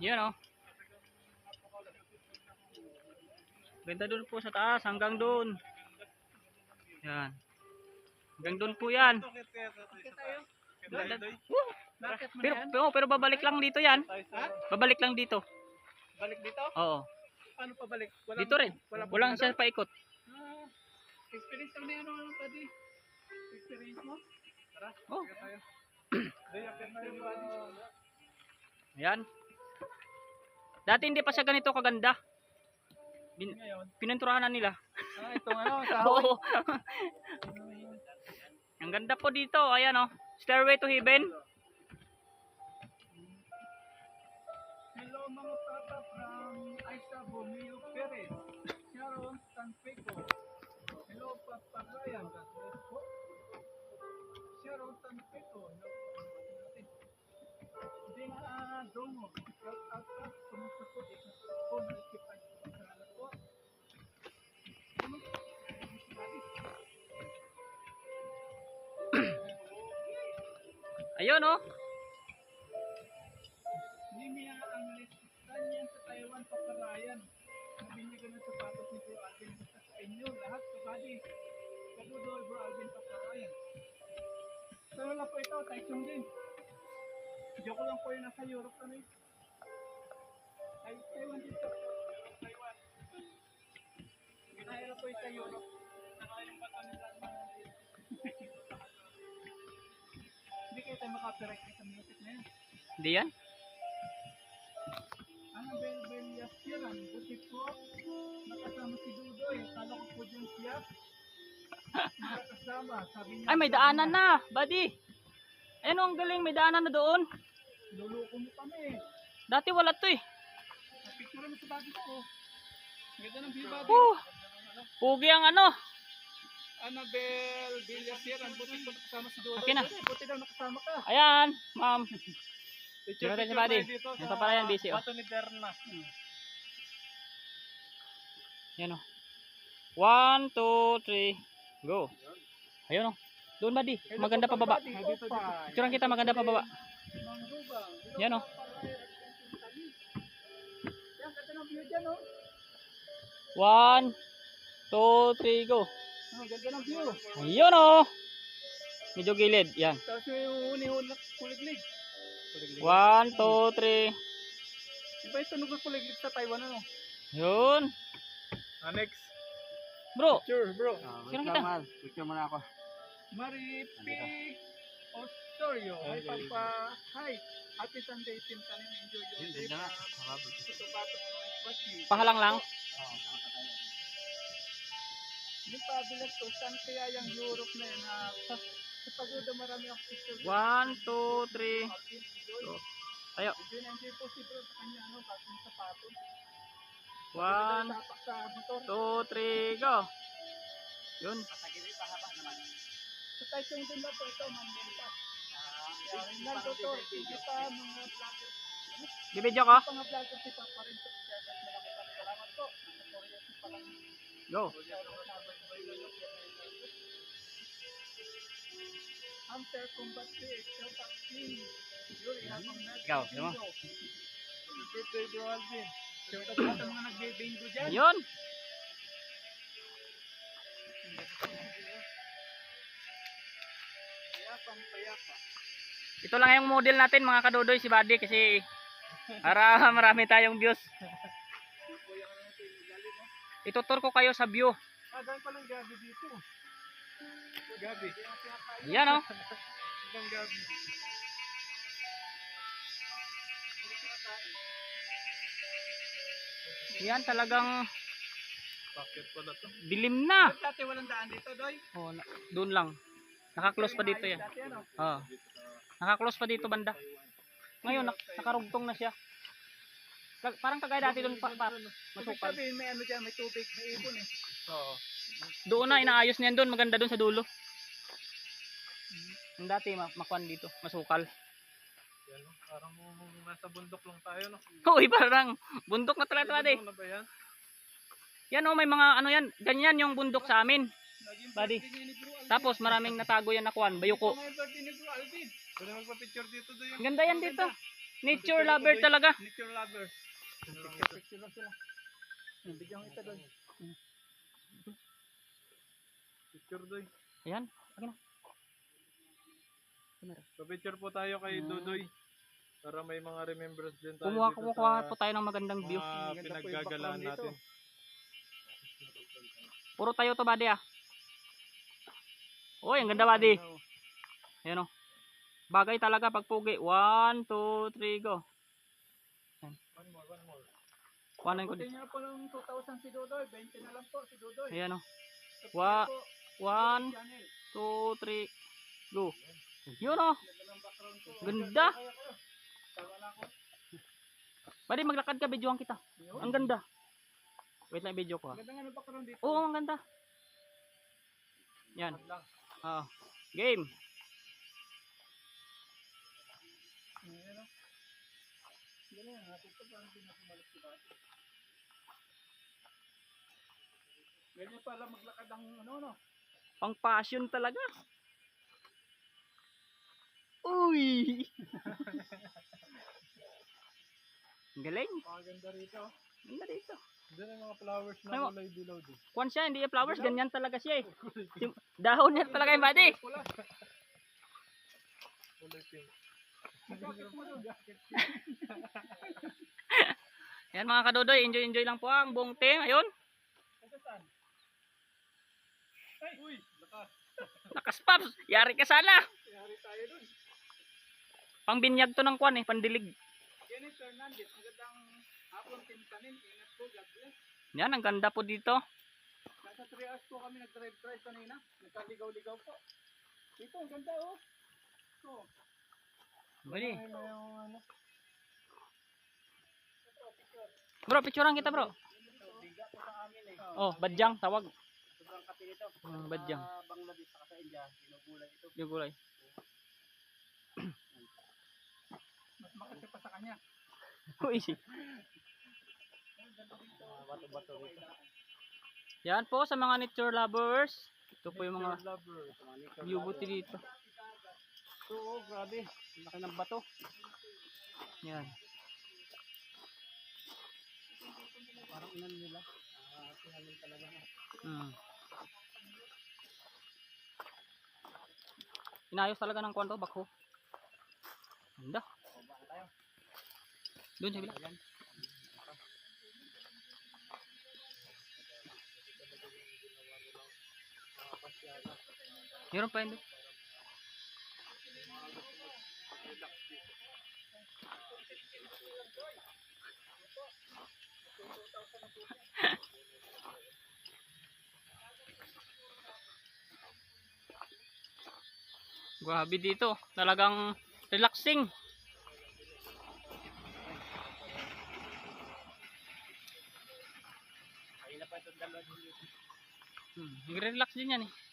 Yan oh. Ganda doon po sa taas, hanggang doon. Yan. Hanggang doon po yan. Pero, pero, pero babalik lang dito yan. Babalik lang dito. Balik dito? Oo. Paano pa balik? Dito rin. Walang siya paikot. Ah, experience lang na yan, ano, buddy? Experience mo? Tara, Oh. kaya Dati hindi pa siya ganito kaganda. Bin, pininturahan na nila. ah, itong ano, kahoy. Oo. Ang ganda po dito. Ayan oh. Stairway to Heaven. Hello mga tata from Aisa Bomeo Perez. Sharon Tanpeco. Hello Papa Ryan. Sharon Tanpeco. Hello Ayun oh. Nimia ang listan yan sa Taiwan paparayan. Nabinyagan ng sapatos ni Bro Alvin sa inyo. Lahat kabady. Kadudoy Bro Alvin paparayan. So wala po ito, Taichung din. Joke lang po yung nasa Europe kami. Ay, Taiwan dito. Taiwan. Ginahira po yung sa Europe. Saka yung bato nila mga Hindi kayo tayo makapirect sa music na yan. Hindi yan. Annabel Belias yan. Buti po. Nakasama si Dudoy. Kala ko po dyan siya. Nakasama. Sabi niya. Ay, may daanan na. Buddy. Ayun ang galing. May daanan na doon. Luluko mo kami. Dati wala to eh. Picture mo sa bago ko. Ganda ng view bago. Woo! Pugi ang ano. Annabel Belias yan. Buti po nakasama si Dudoy. Okay na. Buti, daw nakasama ka. Ayan, ma'am. Picture, tayo sa body. pa pala yan, busy, oh. Bato ni Derna. Yan oh. One, two, three. Go. Ayun oh. Doon buddy. Maganda pa baba. Picturean kita maganda pa baba. Yan dyan, oh. One, two, three, go. Ganda ng view. Ayun oh. Medyo gilid. Yan. Tapos yung huni-huni kuliglig. One, two, three. Iba yung tunog ng kuliglig sa Taiwan, ano? Yun. Ah, next. Bro. Sure, bro. Sino kita? Picture mo na ako. Maripi Osorio. Hi, Papa. Hi. Happy Sunday, Team Tanim. Enjoy your day. Ito? Bati. Pahalang lang. Yung pabilag to, saan kaya yung Europe na yun? Ah, sa, sa pagoda marami ang picture. One, two, three. Go. Tayo. Enjoy na enjoy po si bro sa kanya, ano, bagong sapatos. One, two, three, go. Yun. Sa Taichung din na po ito, Mandela. Naldo to, sige pa, mga vlogger. Bibidyo ko. Mga vlogger si Papa rin salamat po. Go. Hunter Combat Big, shout out team. Yuri, habang nag Ikaw, di mo? Birthday, Bro Alvin. Shout out sa mga nagbe-bingo dyan. Ayun. Payapang payapa. Ito lang yung model natin mga kadodoy si Buddy kasi para marami tayong views. Itutur ko kayo sa view. Ah, dahil palang gabi dito. Gabi. Yan oh. Hanggang gabi. Yan talagang Bakit pala to? dilim na. Dati walang daan dito, Doy. Oh, doon lang. Naka-close pa dito yan. Ano? Oh. Naka-close pa dito banda. Ngayon nak nakarugtong na siya. Parang kagaya dati doon pa, pa masukal. may ano dyan, may tubig, may ibon eh. Oo. Doon na inaayos niyan doon, maganda doon sa dulo. Yung dati ma makwan dito, masukal. Yan, no? parang nasa bundok lang tayo, no? Uy, parang bundok na talaga. Ano ba yan? Yan oh, may mga ano yan, ganyan yung bundok sa amin. Buddy. Tapos maraming natago yan na kwan, bayuko. Pwede magpa-picture dito doon Ang Ganda yan dito. Nature lover talaga. Nature lovers. Picture, picture lang sila. Hmm, Bigyan kita doon. Hmm. Picture doy. Ayan. Pa-picture po tayo kay Mm. Dudoy. Para may mga remembrance din tayo Kumuha dito kumuha po tayo ng magandang view. pinaggagalaan natin. Puro tayo to buddy ah. Uy, ang ganda buddy. Ayan o. Bagay talaga pag pugi. One, two, three, go. One more, one more. One and Buti niya po ng 2,000 si Dodoy. 20 na lang po si Dodoy. Ayan o. Subscribe Wa- po One, sa channel. two, three, go. Yun o. Ganda ko. Ganda. Na. Buddy, maglakad ka. Videoan kita. Ang ganda. Wait lang, video ko ah. Ganda nga ng background dito. Oo, ang ganda. Yan. Ah. Game. Ganyan pala maglakad ang ano no. Pang passion talaga. Uy! Ang Galing. Paganda rito. Ganda dito. Diyan ang mga flowers na kulay dilaw din. Kwan siya, hindi yung flowers. Ganyan talaga siya eh. Yung dahon niya talaga yung buddy. Pula. Kulay pink. Yan mga kadodoy, enjoy enjoy lang po ang buong team. Ayun? Ay! Uy! Lakas. nakaspaps. Yari ka sana. Yari tayo dun. Pangbinyag to ng kwan eh, pandilig. Kenneth Fernandez. Magandang hapon Team Tanin. Ingat. Yan, ang ganda po dito. Nasa 3 hours po kami nag-drive-drive kanina. Nagkaligaw-ligaw po. Dito, ang ganda oh. May yung ano. Bro, picturean kita bro. Eh. Oh, badyang, tawag. Sobrang kati nito. Hmm, badyang. Sa Bangladesh sa India, ginugulay ito. Yung gulay. Mas makati pa sa kanya. Uy. Bato-bato rito. Yan po sa mga nature lovers. Ito po yung mga view booty dito. So, oh, grabe. Laki ng bato. Yan. Parang inan nila. Ah, tinalim talaga. Hmm. Inayos talaga ng kwanto, bakho. Ganda. Doon sa bila. Meron pa yun doon. Grabe dito. Talagang relaxing. Hmm, relax din yan eh.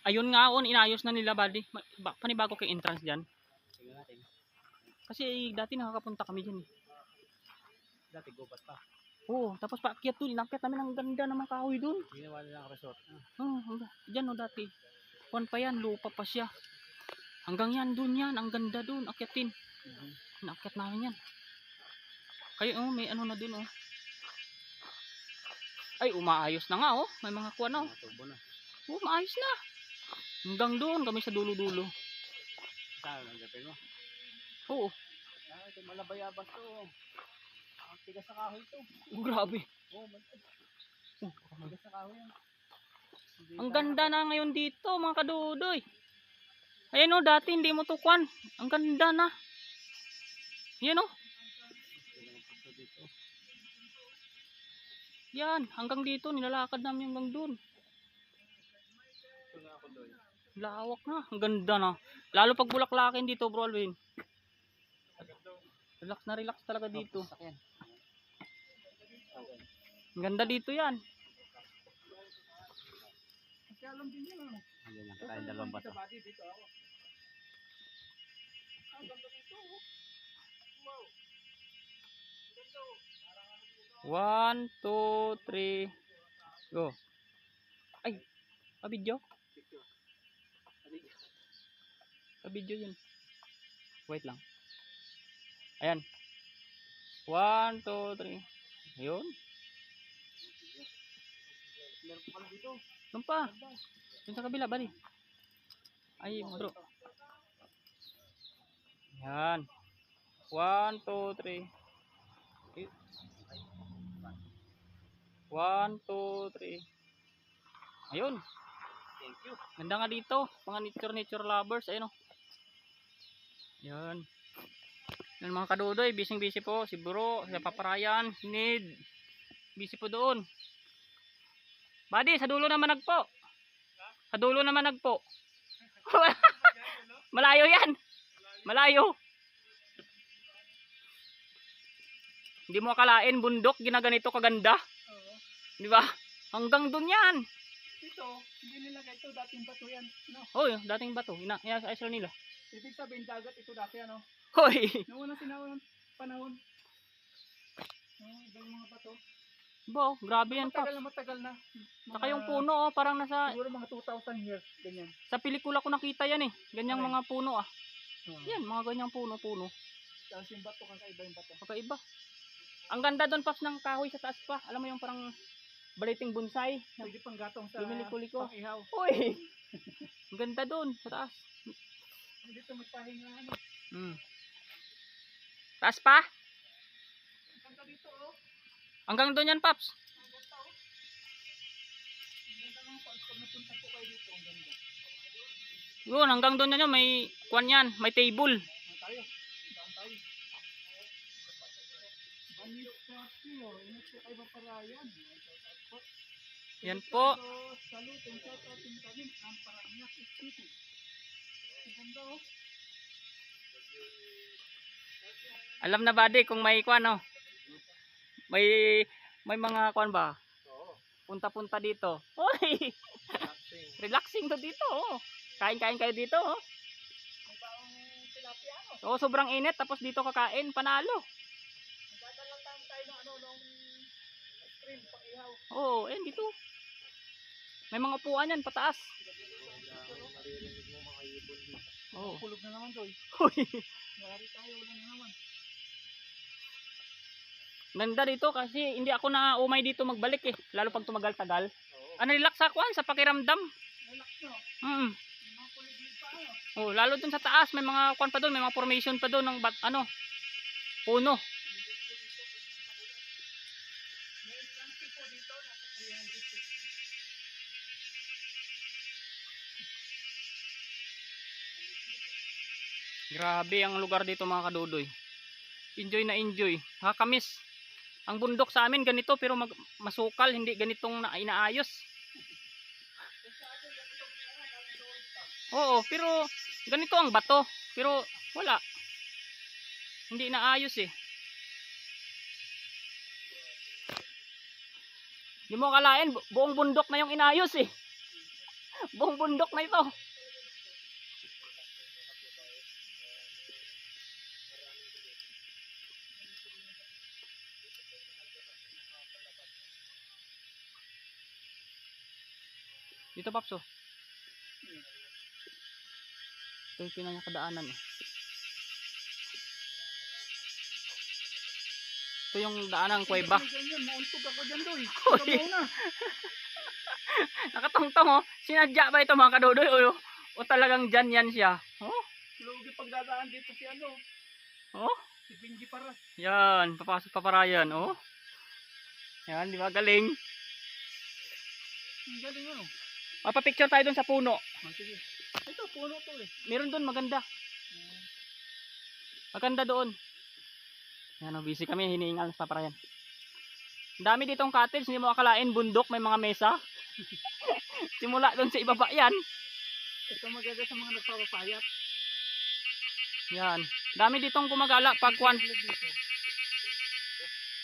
Ayun nga on, inayos na nila ba- Panibago kay entrance dyan. Kasi dati nakakapunta kami dyan eh. Dati gubat pa. Oo, tapos paakyat doon. Inakyat namin ang ganda ng mga kahoy doon. Ginawa nila ang resort. Oo, hanggang- dyan o dati. Kuwan pa yan, lupa pa siya. Hanggang yan, doon yan. Ang ganda doon, akyatin. Inakyat namin yan. Kaya oh, may ano na doon oh. Ay, umaayos na nga oh. May mga kuwan oh. Tubo na. Oh, maayos na. Hanggang doon kami sa dulo-dulo. Saan ang gapin mo? Oo, Ah, ito malabayabas to. Ang tigas sa kahoy to. oh, grabe. Oh, man. Oh, Tigas sa kahoy yan. Hindi ang ganda na ngayon dito, mga kadudoy. Ayan oh, dati hindi mo tukwan. Ang ganda na. Yan oh. dito. Yan, hanggang dito, nilalakad namin hanggang doon. Ito na ako doon. Lawak na, ang ganda na. Lalo pag bulaklakin dito, bro Alvin. Relax na relax talaga dito. Ang ganda dito yan. Ayun lang, tayong dalawang bato. One, two, three, go. Ay, pa-video? Picture. Pa-video yun. Wait lang. Ayan. One, two, three. Ayun. Meron pa dito. Doon pa. Doon sa kabila, bali. Ay, bro. Yan. One, two, three. One, two, three. Ayun. Thank you. Ganda nga dito. Mga nature nature lovers. Ayun o. Yan. Yan mga kadudoy. Bising busy po. Si Bro. Si Paparayan. Nid. Busy po doon. Buddy, sa dulo naman nagpo. Sa dulo naman nagpo. Malayo yan. Malayo. Hindi mo akalain bundok ginaganito kaganda. Di ba? Hanggang doon yan. Dito, hindi nila ito dating bato yan. No? Hoy, dating bato. Ina, ina isla nila. Ibig sabihin dagat ito dati ano. Hoy. Noong unang sinawang panahon. No, ibang mga bato. Bo, grabe yan pa. Matagal na matagal na. Saka yung puno oh, parang nasa Siguro mga 2,000 years. Ganyan. sa pelikula ko nakita yan eh. Ganyang Okay. mga puno ah. Hmm. Yan, mga ganyang puno, puno. Tapos yung bato kakaiba yung bato. Kakaiba. Ang ganda doon paps ng kahoy sa taas pa. Alam mo yung parang baliting bonsai. Pwede pang gatong sa Lumiliko-liko. pang ihaw. Uy! Ang ganda doon sa taas. Dito magpahinga ano. Mm. Taas pa? Ang ganda dito oh. Hanggang doon yan paps. Ang ganda oh. Ang ganda ng pag pag napunta po kayo dito. Ang ganda. Yun, hanggang doon yan yun. May kwan yan. May table. Ano tayo? Saan tayo? Banis Coffee oh. Ingat po kayo paparayan. Yan po. Salutin sa ating kami. Ang Parañaque City. Ganda oh. Alam na ba di kung may kwan oh. May may mga kwan ba? Punta-punta dito. Hoy! Relaxing. To dito oh. Kain-kain kayo dito oh. Oo, sobrang init tapos dito kakain, panalo. Nagdadala tayo tayo ng ano nung Oo, eh dito. May mga upuan yan pataas. Oo. Kulog na naman doy. Hoy. Yari tayo wala na naman. Ganda dito kasi hindi ako na umay dito magbalik eh. Lalo pag tumagal-tagal. Oo. Ano relax sa kwan sa pakiramdam. Relax no. Mm. Ano. Oh, lalo dun sa taas may mga kwan pa doon, may mga formation pa doon ng bat, ano puno. Grabe ang lugar dito mga kadudoy. Enjoy na enjoy. Nakakamiss. Ang bundok sa amin ganito pero mag, masukal, hindi ganitong na, inaayos. Oo, pero ganito ang bato. Pero wala. Hindi inaayos eh. Hindi mo akalain, bu- buong bundok na yung inayos eh. buong bundok na ito. Dito Paps oh. Ito yung pinanyakadaanan eh. Ito yung daanan ng kuweba. Mauntog ako dyan doy. Ikaw na. Nakatongtong oh. Sinadya ba ito mga kadodoy? O, o talagang dyan yan siya. Oh, Lugi pagdadaan dito si ano. oh. Si Benji Paras. Yan, papasok paparayan. Oh. Yan, di ba? Galing. Ang galing ano. Mapapicture tayo dun sa puno. Ah, sige. Ito, puno to eh. Meron dun maganda. Maganda doon. Yan o, busy kami. Hinihingal sa paparayan. Dami ditong cottage. Hindi mo akalain bundok. May mga mesa. Simula doon sa ibaba yan. Ito maganda sa mga nagpapapayat. Yan. Dami ditong gumagala pag kwan.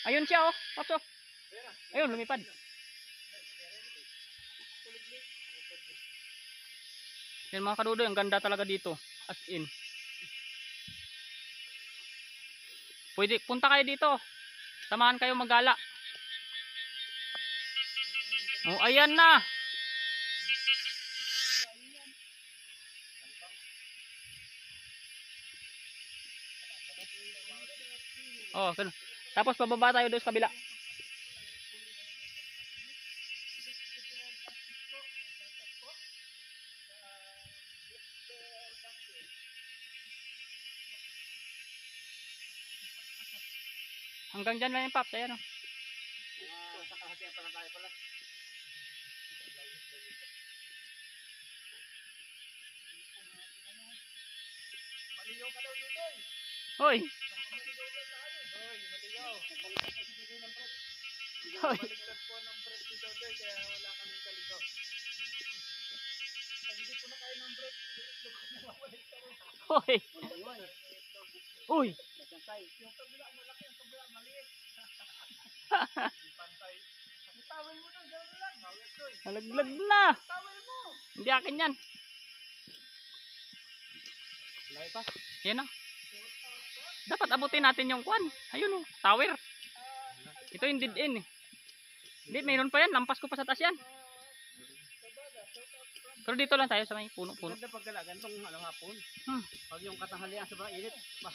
Ayun siya oh. Paps oh. Ayun, lumipad. Yan mga kadudoy, ang ganda talaga dito. As in. Pwede, punta kayo dito. Samahan kayo magala. Oh, ayan na. Oh. Tapos pababa tayo doon sa kabila. Hanggang dyan lang yung paps. Ayan oh. Dito eh. Hoy! Hoy. Hoy! Hoy! Uy! Yung kabila malaki, yung kabila maliit. Pantay. Tawel mo doon, gano'n lang. Doon. Nalaglag na! Tawel mo. Hindi akin yan. Lahat pa. Yan na. Dapat abutin natin yung kwan. Ayun oh, tower. Ito yung dead end eh. Hindi, mayroon pa yan. Lampas ko pa sa taas yan. Pero dito lang tayo sa may puno-puno. Maganda pag gala, ganitong ano hapon. Hmm. Pag yung katanghalian sobrang init, bah,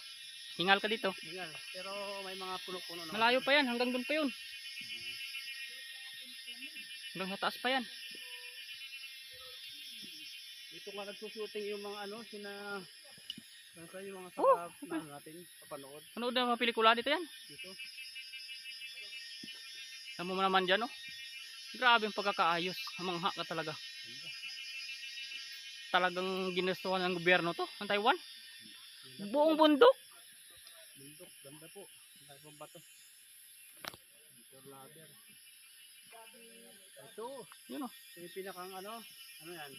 Hingal ka dito. hingal. Pero may mga puno-puno na. Malayo pa yan. Hanggang doon pa yun. Hanggang sa taas pa yan. Dito nga nagsushooting yung mga ano, sina... Nasa yung mga Oh, sa na natin, papanood Ano na mga pelikula dito yan? dito. Alam mo naman dyan oh. Grabe yung pagkakaayos. Mangha ka talaga. Talagang ginustuhan ng gobyerno to. Ang Taiwan. Buong bundok. Bundok, ganda po. Ang dami pong bato. Pure ladder. Ito, Yun oh. ito yung pinakang ano, ano yan,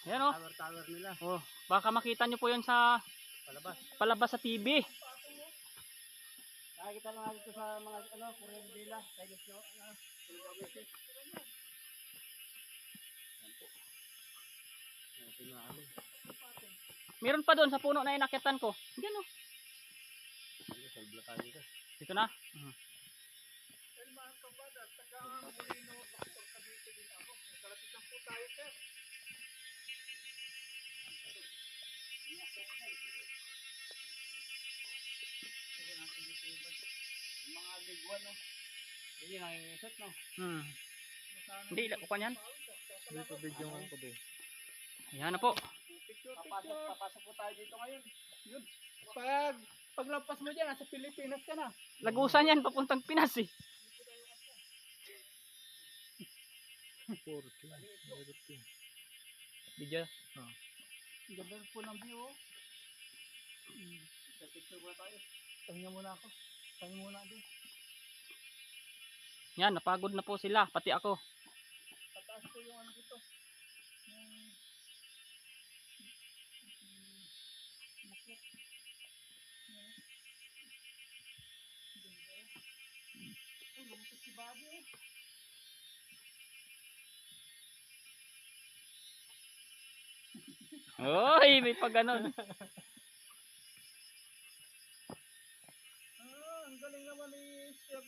Ayan oh. tower tower nila, Oh, baka makita nyo po yun sa palabas. palabas sa TV. Nakikita lang natin ito sa mga ano, ano. Yan po. Yan, tinalo. Meron pa doon sa puno na inakyatan ko. Diyan oh. Ano, salbla tayo dito. Na. Yung mga ligwan, no? Yun yung nangingisot, no? Hmm. Hindi, ila ko pa yan. Dito video nga ko doon. Ayan na po. Papasok, papasok po tayo dito ngayon. Yun. Pag, paglampas mo dyan, nasa Pilipinas ka na. Lagusan yan, papuntang Pinas eh. 40. Meron din. Video. Ang Ganda po ng view, oh. Hmm. Picture ba tayo? Pahinga muna ako. Pahinga muna din. Yan, napagod na po sila, pati ako. Pataas ko yung ano dito. Yung... Makit. Ay, lumipit si Bobby. Oy, may pag ganon. Ah, ang galing naman ni Sir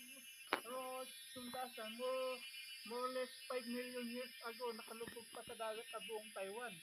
Rod Sundasan. More, more or less 5 million years ago, nakalubog pa sa dagat ang buong Taiwan.